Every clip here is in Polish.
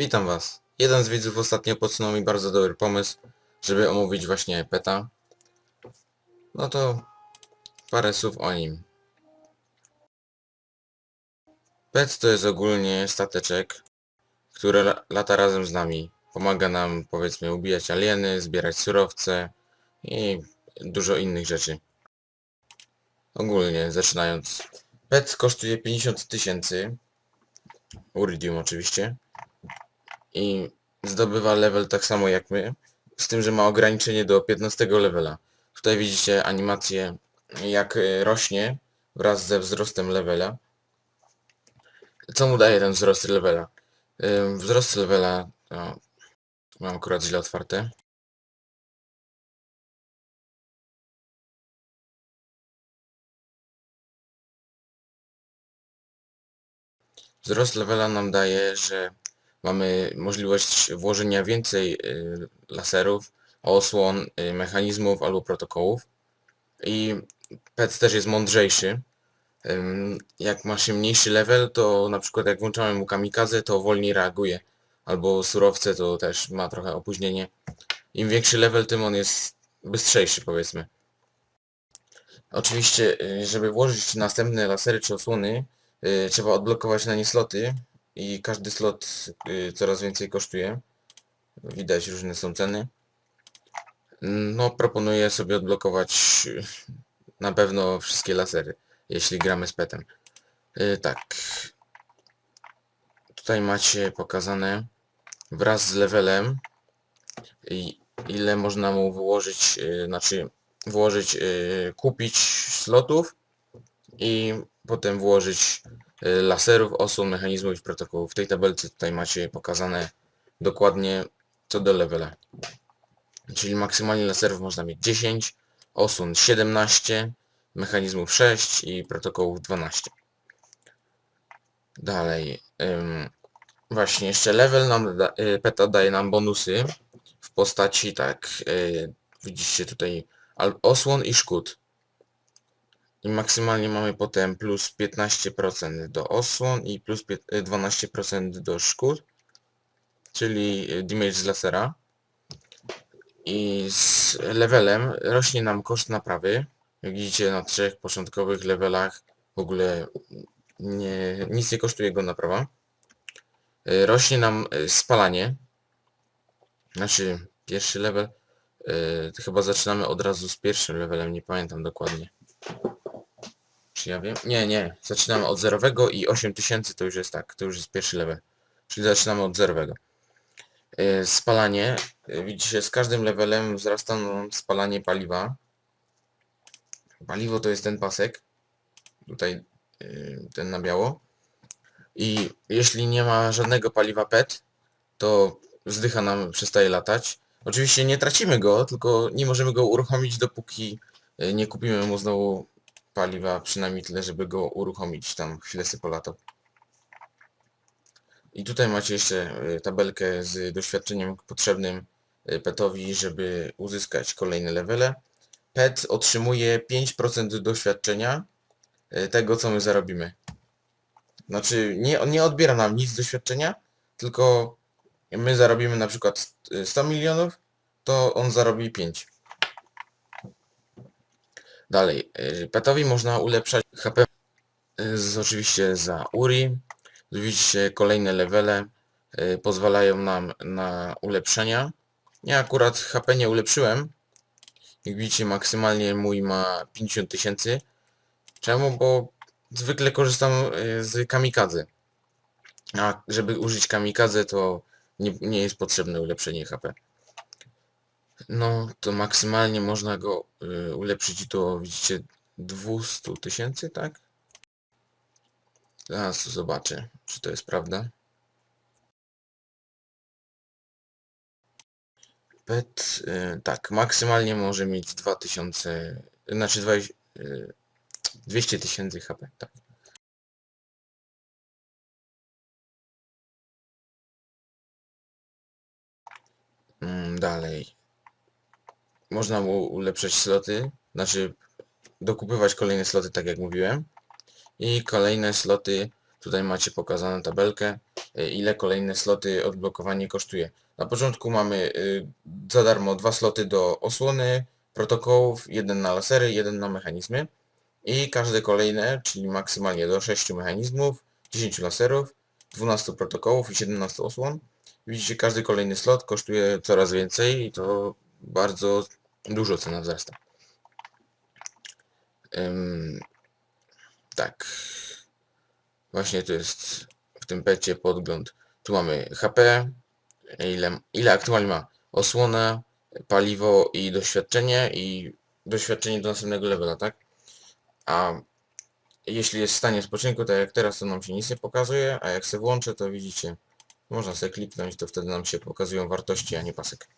Witam was. Jeden z widzów ostatnio podsunął mi bardzo dobry pomysł, żeby omówić właśnie PETA. No to parę słów o nim. PET to jest ogólnie stateczek, który la- lata razem z nami. Pomaga nam powiedzmy ubijać alieny, zbierać surowce i dużo innych rzeczy. Ogólnie zaczynając. PET kosztuje 50 tysięcy. Uridium oczywiście i zdobywa level tak samo jak my, z tym, że ma ograniczenie do 15 levela. Tutaj widzicie animację jak y, rośnie wraz ze wzrostem levela. Co mu daje ten wzrost levela? Ym, Wzrost levela, o, mam akurat źle otwarte. Wzrost levela nam daje, że mamy możliwość włożenia więcej y, laserów, osłon, y, mechanizmów albo protokołów. I PET też jest mądrzejszy. Jak ma się mniejszy level, to na przykład jak włączamy mu kamikazę, to wolniej reaguje. Albo surowce to też ma trochę opóźnienie. Im większy level, tym on jest bystrzejszy powiedzmy. Oczywiście, y, żeby włożyć następne lasery czy osłony, trzeba odblokować na nie sloty i każdy slot y, coraz więcej kosztuje. Widać różne są ceny. No proponuję sobie odblokować y, na pewno wszystkie lasery, jeśli gramy z petem. Y, tak. Tutaj macie pokazane wraz z levelem ile można mu wyłożyć, znaczy włożyć, kupić slotów i potem włożyć laserów, osłon, mechanizmów i protokołów. W tej tabelce tutaj macie pokazane dokładnie co do levela. Czyli maksymalnie laserów można mieć 10, osłon 17, mechanizmów 6 i protokołów 12. Dalej. ym, właśnie jeszcze level nam da, y, PETA daje nam bonusy w postaci tak, y, widzicie tutaj osłon i szkód. I maksymalnie mamy potem plus 15% do osłon i plus pię- y, 12% do szkód, czyli y, damage z lasera. I z levelem rośnie nam koszt naprawy. Jak widzicie na trzech początkowych levelach w ogóle nie, nic nie kosztuje go naprawa. Y, Rośnie nam spalanie. Znaczy pierwszy level. Chyba zaczynamy od razu z pierwszym levelem, nie pamiętam dokładnie. Czy ja wiem? Nie, nie. Zaczynamy od zerowego i 8000 to już jest tak, to już jest pierwszy level. Czyli zaczynamy od zerowego. Yy, Spalanie. Yy, Widzicie, z każdym levelem wzrasta nam spalanie paliwa. Paliwo to jest ten pasek. Tutaj yy, ten na biało. I jeśli nie ma żadnego paliwa PET, to zdycha nam przestaje latać. Oczywiście nie tracimy go, tylko nie możemy go uruchomić dopóki nie kupimy mu znowu paliwa, przynajmniej tyle, żeby go uruchomić tam chwilę sobie polatał. I tutaj macie jeszcze y, tabelkę z doświadczeniem potrzebnym y, petowi, żeby uzyskać kolejne levele. Pet otrzymuje 5% doświadczenia y, tego, co my zarobimy. Znaczy, nie, nie odbiera nam nic doświadczenia, tylko my zarobimy na przykład y, 100 milionów, to on zarobi 5. Dalej, y, petowi można ulepszać HP y, z, oczywiście za Uri. Widzicie kolejne levele y, pozwalają nam na ulepszenia. Ja akurat HP nie ulepszyłem. Jak widzicie maksymalnie mój ma 50 tysięcy. Czemu? Bo zwykle korzystam z kamikadze. A żeby użyć kamikadze to nie, nie jest potrzebne ulepszenie HP. No to maksymalnie można go y, ulepszyć do widzicie 200 tysięcy, tak? Zaraz to zobaczę, czy to jest prawda. Pet, y, tak, maksymalnie może mieć 2000, znaczy 20, y, 200 tysięcy HP, tak. Mm, dalej. Można mu ulepszać sloty, znaczy dokupywać kolejne sloty, tak jak mówiłem. I kolejne sloty Tutaj macie pokazaną tabelkę, y, ile kolejne sloty odblokowanie kosztuje. Na początku mamy y, za darmo dwa sloty do osłony, protokołów, jeden na lasery, jeden na mechanizmy. I każde kolejne, czyli maksymalnie do 6 mechanizmów, 10 laserów, 12 protokołów i 17 osłon. Widzicie, każdy kolejny slot kosztuje coraz więcej i to bardzo dużo cena wzrasta. Ym, tak. Właśnie to jest w tym pecie podgląd. Tu mamy HP, ile, ile aktualnie ma osłona, paliwo i doświadczenie i doświadczenie do następnego levela, tak? A jeśli jest w stanie spoczynku, tak jak teraz, to nam się nic nie pokazuje, a jak se włączę, to widzicie, można sobie kliknąć, to wtedy nam się pokazują wartości, a nie pasek.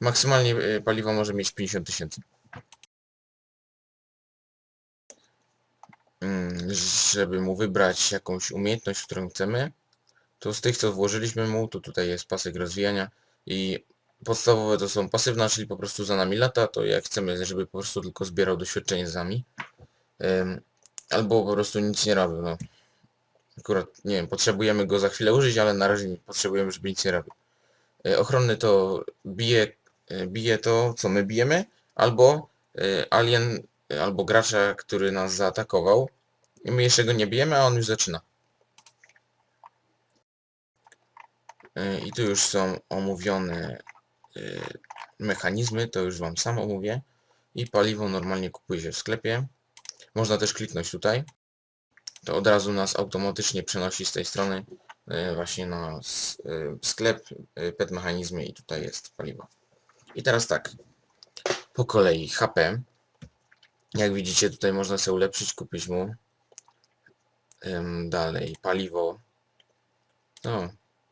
Maksymalnie y, paliwo może mieć 50 tysięcy. Mm, Żeby mu wybrać jakąś umiejętność, którą chcemy, to z tych, co włożyliśmy mu, to tutaj jest pasek rozwijania i podstawowe to są pasywna, czyli po prostu za nami lata, to jak chcemy, żeby po prostu tylko zbierał doświadczenie z nami. Albo po prostu nic nie robił, no. Akurat, nie wiem, potrzebujemy go za chwilę użyć, ale na razie nie potrzebujemy, żeby nic nie robił. Y, Ochronny to bije, y, bije to, co my bijemy, albo y, alien, albo gracza, który nas zaatakował. I my jeszcze go nie bijemy, a on już zaczyna. I tu już są omówione mechanizmy, to już Wam sam omówię. I paliwo normalnie kupuje się w sklepie. Można też kliknąć tutaj. To od razu nas automatycznie przenosi z tej strony właśnie na y, sklep, y, pet mechanizmy i tutaj jest paliwo. I teraz tak, po kolei HP. Jak widzicie tutaj można sobie ulepszyć, kupić mu. Dalej paliwo. No,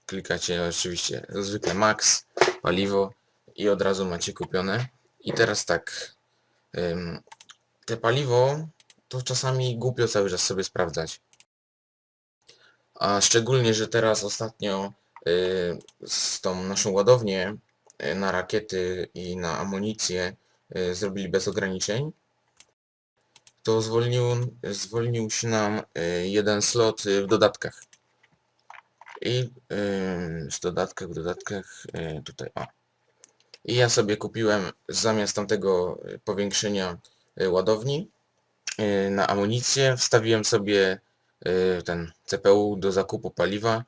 klikacie oczywiście zwykle max, paliwo i od razu macie kupione. I teraz tak, te paliwo to czasami głupio cały czas sobie sprawdzać. A szczególnie, że teraz ostatnio y, z tą naszą ładownię y, na rakiety i na amunicję y, zrobili bez ograniczeń, to zwolnił, zwolnił się nam jeden slot w dodatkach. I w dodatkach, w dodatkach, tutaj o. I ja sobie kupiłem zamiast tamtego powiększenia ładowni na amunicję, wstawiłem sobie ten CPU do zakupu paliwa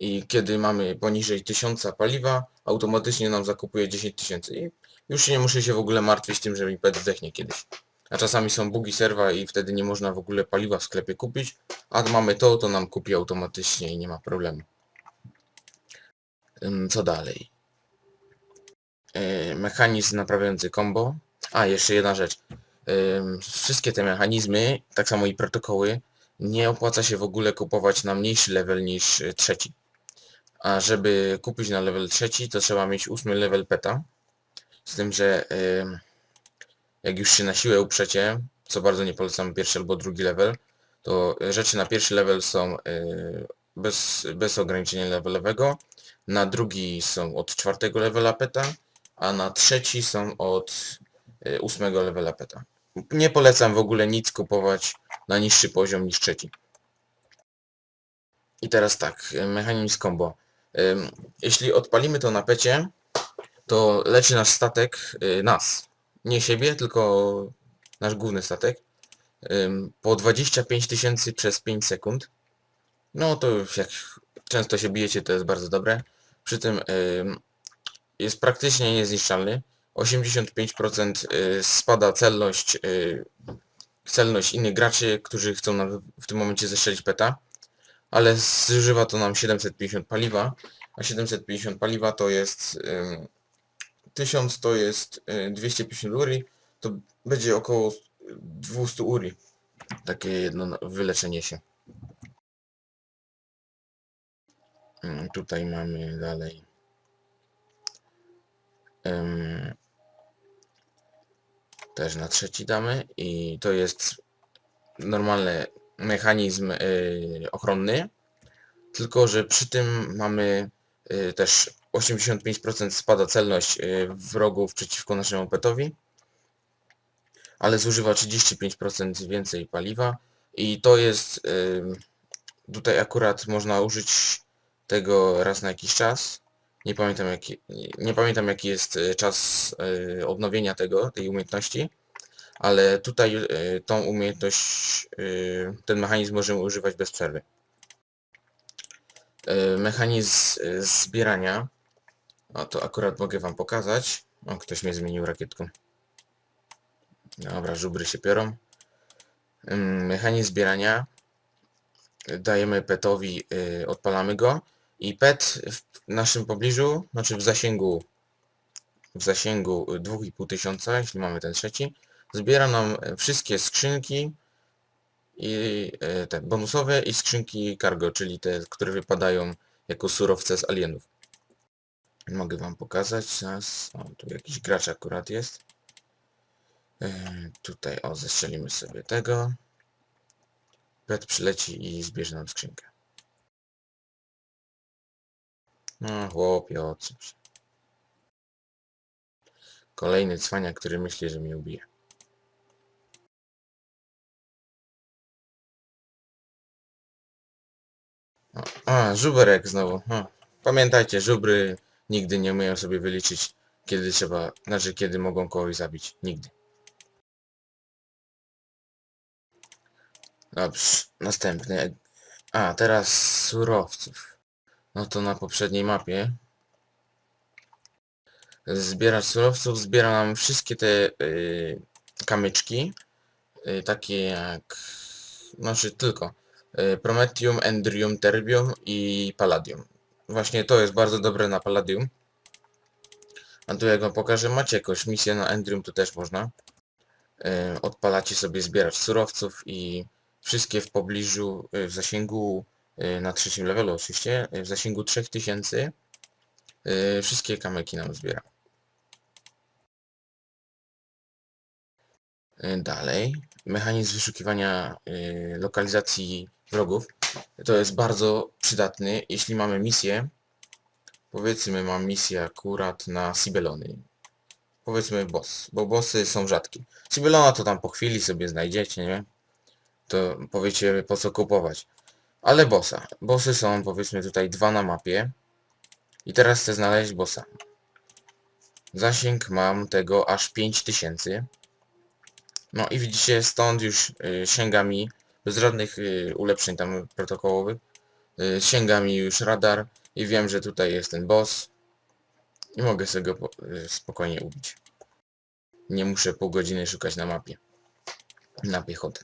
i kiedy mamy poniżej 1000 paliwa, automatycznie nam zakupuje 10 tysięcy i już nie muszę się w ogóle martwić tym, że mi pet zdechnie kiedyś. A czasami są bugi serwa i wtedy nie można w ogóle paliwa w sklepie kupić, a mamy to, to nam kupi automatycznie i nie ma problemu. Co dalej? Yy, Mechanizm naprawiający combo. A, jeszcze jedna rzecz. Wszystkie te mechanizmy, tak samo i protokoły, nie opłaca się w ogóle kupować na mniejszy level niż y, trzeci. A żeby kupić na level trzeci, to trzeba mieć ósmy level peta. Z tym, że jak już się na siłę uprzecie, co bardzo nie polecam pierwszy albo drugi level, to rzeczy na pierwszy level są y, bez, bez ograniczenia levelowego, na drugi są od czwartego levela peta, a na trzeci są od y, ósmego levela peta. Nie polecam w ogóle nic kupować na niższy poziom niż trzeci. I teraz tak, y, mechanizm combo. Jeśli odpalimy to na pecie, to leczy nasz statek, y, nas, nie siebie, tylko nasz główny statek, po 25 tysięcy przez 5 sekund. No to jak często się bijecie, to jest bardzo dobre. Przy tym ym, jest praktycznie niezniszczalny. 85% y, spada celność, celność innych graczy, którzy chcą nam w tym momencie zestrzelić peta. Ale zużywa to nam 750 paliwa, a 750 paliwa to jest ym, 1000 to jest y, 250 uri, to będzie około 200 uri. Takie jedno wyleczenie się. Mm, Tutaj mamy dalej. Też na trzeci damy i to jest normalny mechanizm y, ochronny, tylko że przy tym mamy y, też 85% spada celność y, wrogów przeciwko naszemu petowi, ale zużywa 35% więcej paliwa i to jest y, tutaj akurat można użyć tego raz na jakiś czas. Nie pamiętam jaki, nie, pamiętam jaki jest e, czas e, odnowienia tego, tej umiejętności, ale tutaj e, tą umiejętność, ten mechanizm możemy używać bez przerwy. Mechanizm zbierania, no to akurat mogę wam pokazać. O, ktoś mnie zmienił rakietką. Dobra, żubry się piorą. Ym, Mechanizm zbierania. Dajemy petowi, odpalamy go i pet w naszym pobliżu, znaczy w zasięgu w zasięgu 2,5 tysiąca, jeśli mamy ten trzeci, zbiera nam wszystkie skrzynki i e, te bonusowe i skrzynki cargo, czyli te, które wypadają jako surowce z alienów. Mogę wam pokazać zaraz. O, tu jakiś gracz akurat jest. E, tutaj o, zestrzelimy sobie tego. Pet przyleci i zbierze nam skrzynkę. No chłopie, odsuń się. Kolejny cwania, który myśli, że mnie ubije. A, żuberek znowu. O, pamiętajcie, żubry nigdy nie umieją sobie wyliczyć, kiedy trzeba, znaczy kiedy mogą kogoś zabić. Nigdy. Dobrze, następny. A, teraz surowców. No to na poprzedniej mapie zbieracz surowców zbiera nam wszystkie te y, kamyczki, y, takie jak, znaczy tylko y, Prometium, Endrium, Terbium i Palladium. Właśnie to jest bardzo dobre na Palladium. A tu jak wam pokażę, macie jakąś misję na Endrium, to też można. Y, odpalacie sobie zbieracz surowców i wszystkie w pobliżu, y, w zasięgu na trzecim levelu oczywiście, y, w zasięgu 3000 y, wszystkie kamyki nam zbiera. Y, Dalej, mechanizm wyszukiwania y, lokalizacji wrogów. To jest bardzo przydatny, jeśli mamy misję. Powiedzmy, mam misję akurat na Sibelony. Powiedzmy boss, bo bossy są rzadkie. Sibelona to tam po chwili sobie znajdziecie, nie? To powiecie po co kupować. Ale bossa. Bossy są powiedzmy tutaj dwa na mapie. I teraz chcę znaleźć bossa. Zasięg mam tego aż 5000. No i widzicie, stąd już y, sięga mi, bez żadnych y, ulepszeń tam protokołowych, y, sięga mi już radar i wiem, że tutaj jest ten boss i mogę sobie go y, spokojnie ubić. Nie muszę pół godziny szukać na mapie. Na piechotę.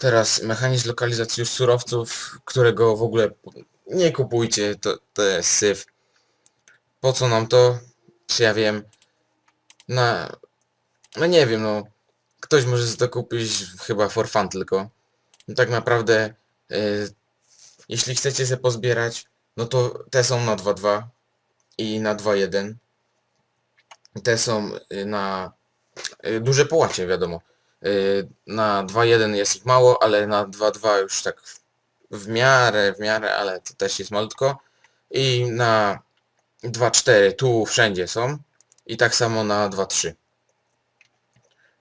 Teraz mechanizm lokalizacji surowców, którego w ogóle nie kupujcie, to, to jest syf. Po co nam to? Czy ja wiem? Na... No nie wiem, no. Ktoś może to kupić chyba for fun tylko. No tak naprawdę, y, jeśli chcecie sobie pozbierać, no to te są na 2.2 i na 2.1. Te są y, na y, duże połacie, wiadomo. Y, na 2.1 jest ich mało, ale na 2.2 już tak w- miarę, w miarę, ale to też jest malutko. I na 2.4 tu wszędzie są. I tak samo na 2.3.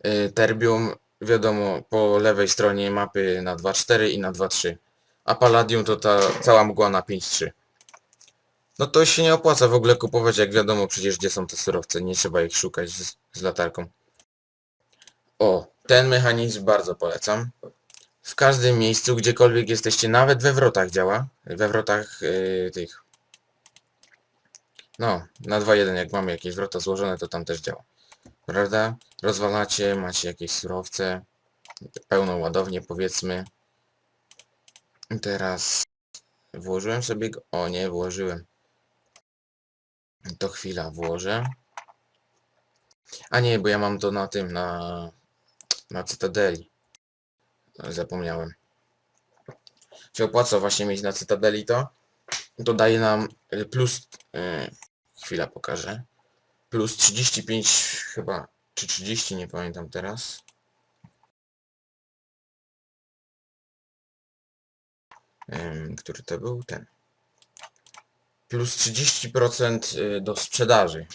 Y, Terbium, wiadomo, po lewej stronie mapy na 2.4 i na 2.3. A Palladium to ta cała mgła na 5.3. No to się nie opłaca w ogóle kupować, jak wiadomo przecież gdzie są te surowce, nie trzeba ich szukać z, z latarką. O, ten mechanizm bardzo polecam. W każdym miejscu, gdziekolwiek jesteście, nawet we wrotach działa. We wrotach yy, tych... No, na 2.1 jak mamy jakieś wrota złożone, to tam też działa. Prawda? Rozwalacie, macie jakieś surowce, pełną ładownię powiedzmy. Teraz włożyłem sobie go... O nie, włożyłem. To chwila, włożę. A nie, bo ja mam to na tym, na... na Cytadeli. Zapomniałem. Się opłaca właśnie mieć na Cytadeli to. To daje nam plus... y, chwila, pokażę. Plus 35 chyba, czy 30, nie pamiętam teraz. Który to był? Ten. Plus 30% y, do sprzedaży.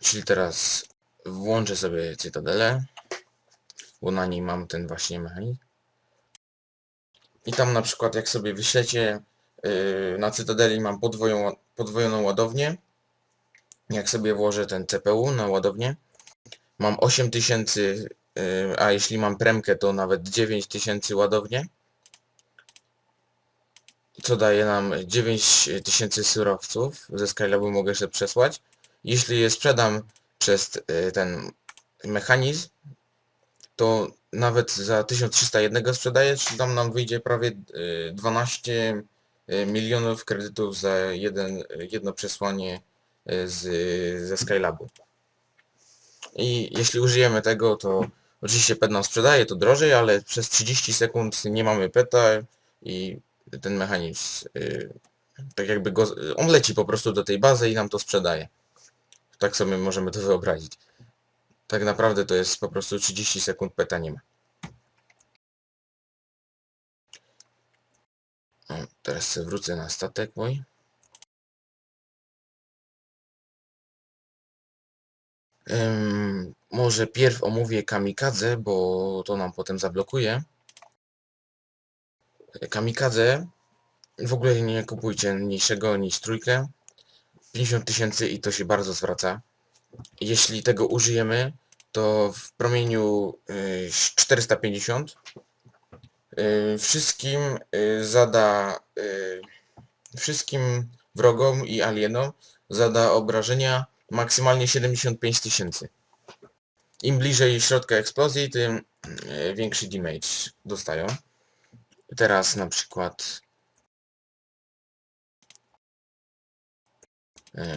Czyli teraz włączę sobie Cytadelę, bo na niej mam ten właśnie mechanizm. I tam na przykład jak sobie wyślecie yy, na Cytadeli mam podwojoną ładownię. Jak sobie włożę ten CPU na ładownię, mam 8000, yy, a jeśli mam premkę to nawet 9000 ładownię. Co daje nam 9000 surowców. Ze Skylabu mogę jeszcze przesłać. Jeśli je sprzedam przez yy, ten mechanizm, to nawet za 1301 sprzedaję, czyli tam nam wyjdzie prawie y, 12 y, milionów kredytów za jeden, jedno przesłanie y, z, ze Skylabu. I jeśli użyjemy tego, to oczywiście PET nam sprzedaje to drożej, ale przez 30 sekund nie mamy PETA i ten mechanizm y, tak jakby go, on leci po prostu do tej bazy i nam to sprzedaje. Tak sobie możemy to wyobrazić. Tak naprawdę to jest po prostu 30 sekund PETA nie ma. O, teraz wrócę na statek mój. Może pierw omówię kamikadze, bo to nam potem zablokuje. Kamikadze w ogóle nie kupujcie mniejszego niż trójkę. 50 tysięcy i to się bardzo zwraca. Jeśli tego użyjemy, to w promieniu y, 450 y, wszystkim y, zada y, wszystkim wrogom i alienom zada obrażenia maksymalnie 75 tysięcy. Im bliżej środka eksplozji, tym y, większy damage dostają. Teraz na przykład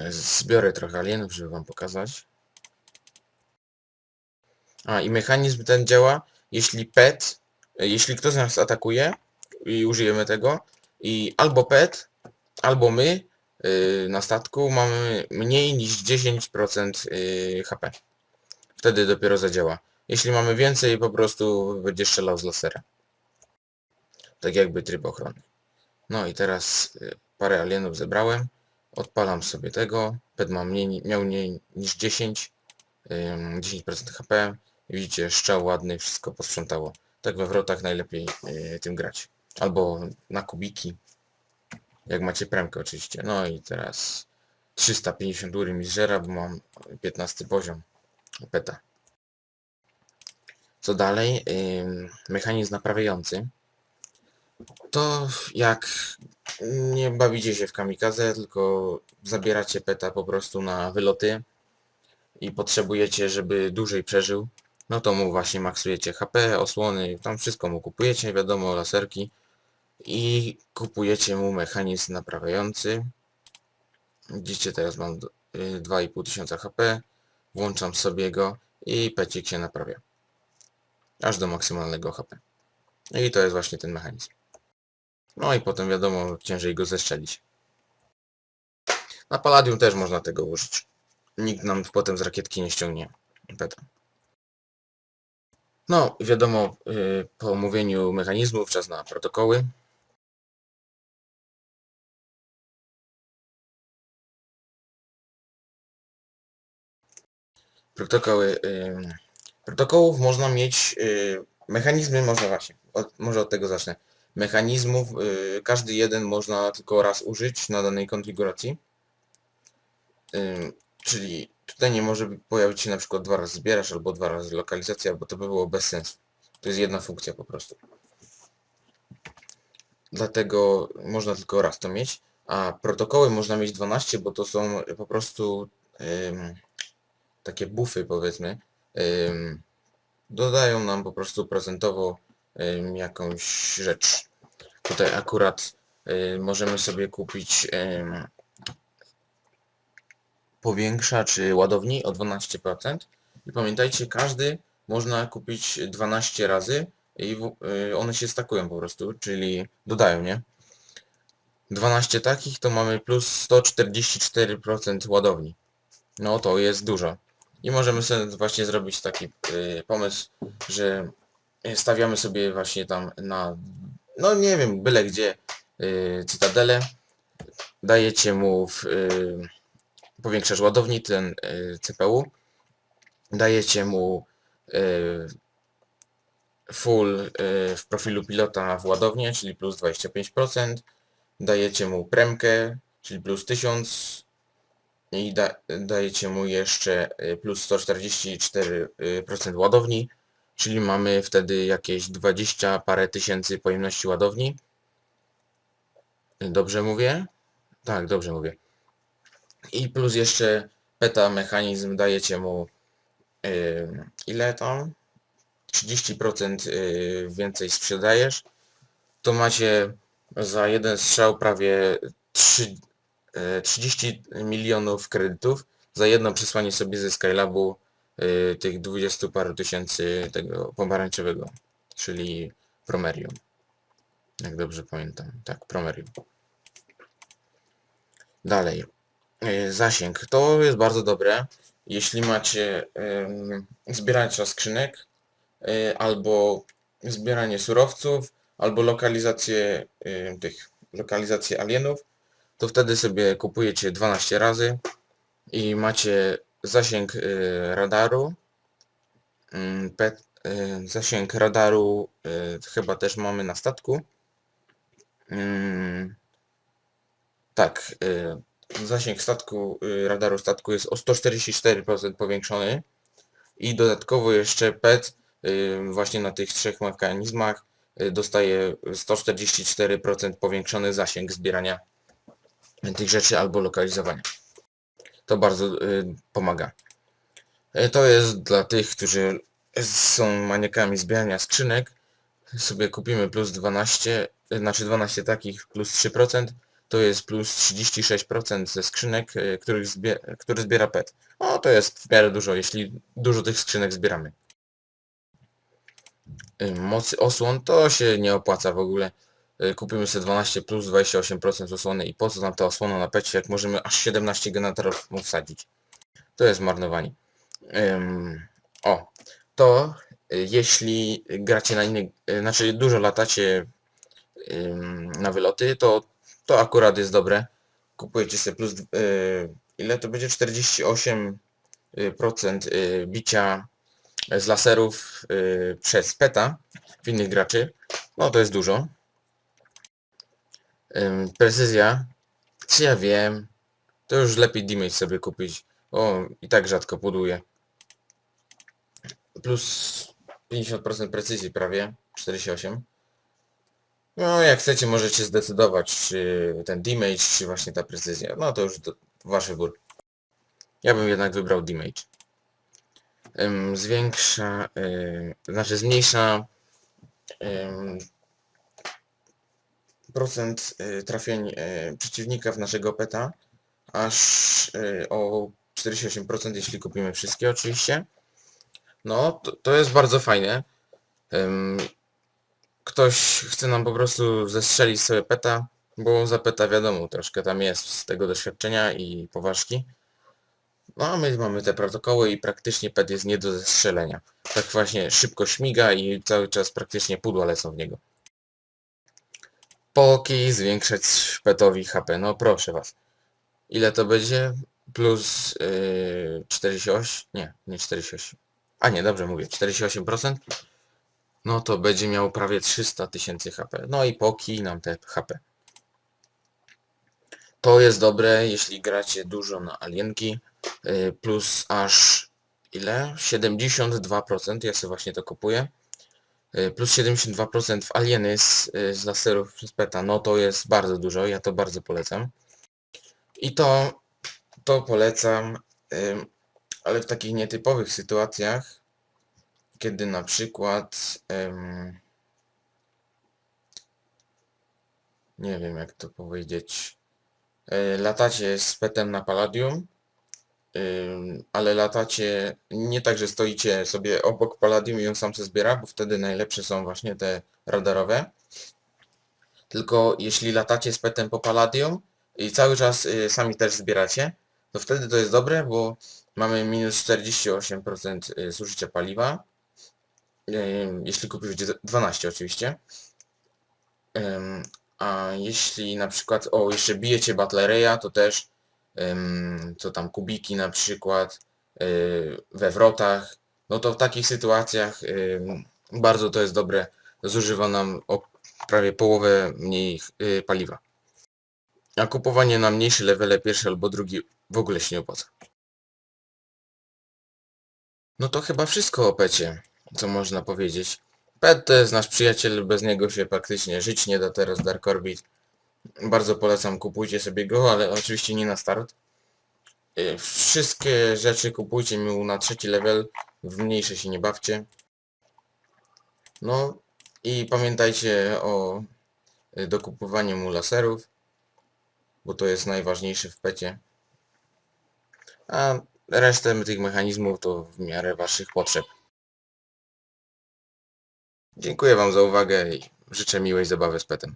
zbiorę trochę alienów, żeby wam pokazać. A i mechanizm ten działa, jeśli PET, y, jeśli ktoś nas atakuje i użyjemy tego i albo PET, albo my y, na statku mamy mniej niż 10% y, HP. Wtedy dopiero zadziała. Jeśli mamy więcej, po prostu będzie strzelał z lasera. Tak jakby tryb ochronny. No i teraz y, parę alienów zebrałem. Odpalam sobie tego. PET ma mniej, miał mniej niż 10. ym, 10% HP. Widzicie, szczał ładny, wszystko posprzątało. Tak we wrotach najlepiej y, tym grać. Albo na kubiki. Jak macie premkę oczywiście. No i teraz 350 ury mi zżera, bo mam 15 poziom peta. Co dalej? Mechanizm naprawiający. To jak nie bawicie się w kamikazę, tylko zabieracie peta po prostu na wyloty i potrzebujecie, żeby dłużej przeżył, no to mu właśnie maksujecie HP, osłony, tam wszystko mu kupujecie, wiadomo, laserki i kupujecie mu mechanizm naprawiający. Widzicie, teraz mam do- y, 2,5 tysiąca HP, włączam sobie go i pecik się naprawia. Aż do maksymalnego HP. No I to jest właśnie ten mechanizm. No i potem wiadomo, ciężej go zestrzelić. Na Palladium też można tego użyć. Nikt nam potem z rakietki nie ściągnie Petra. No, wiadomo, y, po omówieniu mechanizmów czas na protokoły. Protokoły. y, Protokołów można mieć, y, mechanizmy można właśnie, od, może od tego zacznę. Mechanizmów, y, każdy jeden można tylko raz użyć na danej konfiguracji. Ym, Czyli tutaj nie może pojawić się na przykład dwa razy zbierasz albo dwa razy lokalizacja, bo to by było bez sensu. To jest jedna funkcja po prostu. Dlatego można tylko raz to mieć, a protokoły można mieć 12, bo to są po prostu takie buffy powiedzmy. Dodają nam po prostu procentowo jakąś rzecz. Tutaj akurat możemy sobie kupić powiększacz ładowni o 12%. I pamiętajcie, każdy można kupić 12 razy i y, one się stakują po prostu, czyli dodają, nie? 12 takich to mamy plus 144% ładowni. No to jest dużo. I możemy sobie właśnie zrobić taki y, pomysł, że stawiamy sobie właśnie tam na, no nie wiem, byle gdzie y, cytadelę. Dajecie mu w, y, powiększasz ładowni, ten y, CPU. Dajecie mu y, full y, w profilu pilota w ładownię, czyli plus 25%. Dajecie mu premkę, czyli plus 1000 i da, dajecie mu jeszcze y, plus 144% ładowni, czyli mamy wtedy jakieś 20 parę tysięcy pojemności ładowni. Dobrze mówię? Tak, dobrze mówię. I plus jeszcze peta mechanizm dajecie mu yy, ile tam? 30% yy, więcej sprzedajesz, to macie za jeden strzał prawie 3, yy, 30 milionów kredytów za jedno przesłanie sobie ze Skylabu yy, tych 20 paru tysięcy tego pomarańczowego, czyli Promerium. Jak dobrze pamiętam. Tak, Promerium. Dalej. Yy, Zasięg. To jest bardzo dobre. Jeśli macie ym, zbieracza skrzynek, y, albo zbieranie surowców, albo lokalizację y, tych lokalizację alienów, to wtedy sobie kupujecie 12 razy i macie zasięg y, radaru. Pet, y, zasięg radaru y, chyba też mamy na statku. Ym, tak, zasięg statku, radaru statku jest o 144% powiększony i dodatkowo jeszcze PET właśnie na tych trzech mechanizmach dostaje 144% powiększony zasięg zbierania tych rzeczy albo lokalizowania. To bardzo y, pomaga. Y, To jest dla tych, którzy są maniakami zbierania skrzynek. Sobie kupimy plus 12, y, znaczy 12 takich plus 3%, to jest plus 36% ze skrzynek, y, których zbie który zbiera PET. No to jest w miarę dużo, jeśli dużo tych skrzynek zbieramy. Mocy osłon to się nie opłaca w ogóle. Y, Kupimy sobie 12 plus 28% osłony i po co nam ta osłona na pecie, jak możemy aż 17 generatorów mu wsadzić. To jest marnowanie. Ym, o, to y, jeśli gracie na innych, znaczy dużo latacie ym, na wyloty, to to akurat jest dobre. Kupujecie sobie plus, y, ile to będzie? 48% y, bicia z laserów przez PETA w innych graczy. No to jest dużo. Ym, precyzja. Czy ja wiem? To już lepiej damage sobie kupić. O, i tak rzadko puduje. Plus 50% precyzji prawie. 48. No, jak chcecie, możecie zdecydować, czy ten damage, czy właśnie ta precyzja. No to już wasz wybór. Ja bym jednak wybrał damage. Ym, zwiększa, y, znaczy zmniejsza procent y, trafień y, przeciwnika w naszego peta aż y, o 48%, jeśli kupimy wszystkie oczywiście. No, to, to jest bardzo fajne. Ktoś chce nam po prostu zestrzelić sobie peta, bo za peta wiadomo, troszkę tam jest z tego doświadczenia i poważki. No a my mamy te protokoły i praktycznie pet jest nie do zestrzelenia. Tak właśnie szybko śmiga i cały czas praktycznie pudła lecą w niego. Poki zwiększać petowi HP, no proszę was. Ile to będzie? Plus yy, 48? Nie, nie 48. A nie, dobrze mówię, 48%. No to będzie miał prawie 300 tysięcy HP. No i poki nam te HP. To jest dobre, jeśli gracie dużo na alienki. y, Plus aż ile? 72%. Ja sobie właśnie to kupuję. Y, Plus 72% w alieny z, z laserów przez peta. No to jest bardzo dużo. Ja to bardzo polecam. I to, to polecam, ale w takich nietypowych sytuacjach, kiedy na przykład nie wiem jak to powiedzieć y, latacie z petem na Palladium ale latacie nie tak, że stoicie sobie obok Palladium i on sam się zbiera, bo wtedy najlepsze są właśnie te radarowe tylko jeśli latacie z petem po Palladium i cały czas y, sami też zbieracie, to wtedy to jest dobre, bo mamy minus 48% y, zużycia paliwa. Jeśli kupisz 12 oczywiście. A jeśli na przykład, o jeszcze bijecie Battlereya, to też co tam kubiki na przykład y, we wrotach, no to w takich sytuacjach ym, Bardzo to jest dobre. Zużywa nam o prawie połowę mniej y, paliwa. A kupowanie na mniejsze levele, pierwszy albo drugi, w ogóle się nie opłaca. No to chyba wszystko o pecie, co można powiedzieć. Pet to jest nasz przyjaciel, bez niego się praktycznie żyć nie da teraz Dark Orbit. Bardzo polecam, kupujcie sobie go, ale oczywiście nie na start. Y, Wszystkie rzeczy kupujcie mu na trzeci level, w mniejsze się nie bawcie. No i pamiętajcie o y, dokupowaniu mu laserów, bo to jest najważniejsze w pecie. A resztę tych mechanizmów to w miarę waszych potrzeb. Dziękuję wam za uwagę i życzę miłej zabawy z petem.